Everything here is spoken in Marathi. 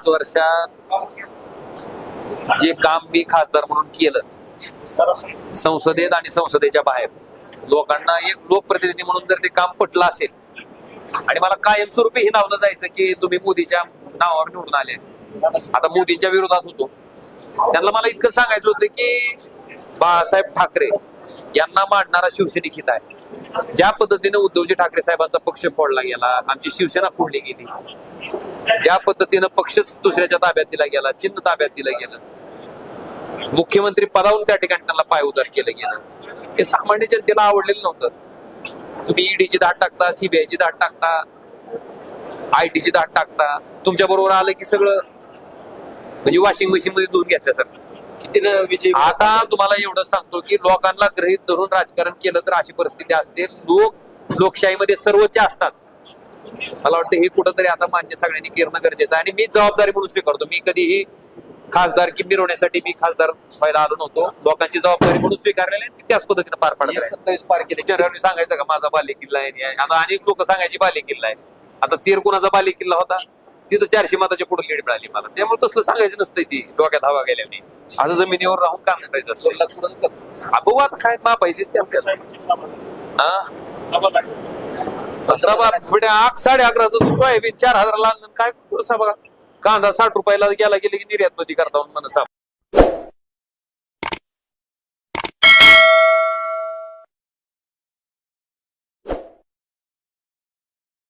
पाच वर्षात जे काम मी खासदार म्हणून केलं संसदेत आणि संसदेच्या बाहेर. लोकांना एक लोकप्रतिनिधी म्हणून जर ते काम पटलं असेल आणि मला कायमस्वरूपी हे नावलं जायचं की तुम्ही मोदीच्या नावावर निवडून आले. आता मोदींच्या विरोधात होतो. त्यांना मला इतकं सांगायचं होतं की बाळासाहेब ठाकरे यांना मांडणारा शिवसैनिक हित आहे. ज्या पद्धतीने उद्धवजी ठाकरे साहेबांचा पक्ष फोडला गेला आमची शिवसेना फोडली गेली. ज्या पद्धतीनं पक्षच दुसऱ्याच्या ताब्यात दिला गेला चिन्ह ताब्यात दिलं गेलं. मुख्यमंत्री पदावरून त्या ठिकाणी त्यांना पायउतार केलं गेलं. हे सामान्य जनतेला आवडलेलं नव्हतं. तुम्ही ईडीची दाट टाकता सीबीआयची दाट टाकता आयटीची दाट टाकता तुमच्या बरोबर आलं की सगळं म्हणजे वॉशिंग मशीन मध्ये धुवून घेतल्यासारखं. किती विजय आता तुम्हाला एवढं सांगतो की लोकांना गृहित धरून राजकारण केलं तर अशी परिस्थिती असते. लोक लोकशाहीमध्ये सर्वोच्च असतात. मला वाटतं हे कुठंतरी आता मान्य सगळ्यांनी करणं गरजेचं आहे. आणि मी जबाबदारी म्हणून स्वीकारतो. मी कधीही खासदार की मिरवण्यासाठी मी खासदार व्हायला आलो नव्हतो. लोकांची जबाबदारी म्हणून स्वीकारलेली ती त्याच पद्धतीने पार आहे. सत्तावीस पार केले. जनरली सांगायचं का माझा बाले किल्ला आहे आहे. आता अनेक लोक सांगायची बाले किल्ला आहे. आता तेर कुणाचा बाले किल्ला होता. तिथं चारशे मताच्या पुढे लीड मिळाली मला. त्यामुळे तसलं सांगायचं नसतं ती डोक्यात हवा गेल्याने. आता जमिनीवर राहून काम करायचं असतं. बघू आता काय मा पैसेच ते आपल्याला? सभा म्हणजे आठ साडे अकराचं सोयाबीन चार हजाराला आणलं काय सभा? कांदा साठ रुपयाला गेला गेले की निर्यात मध्ये करता म्हणून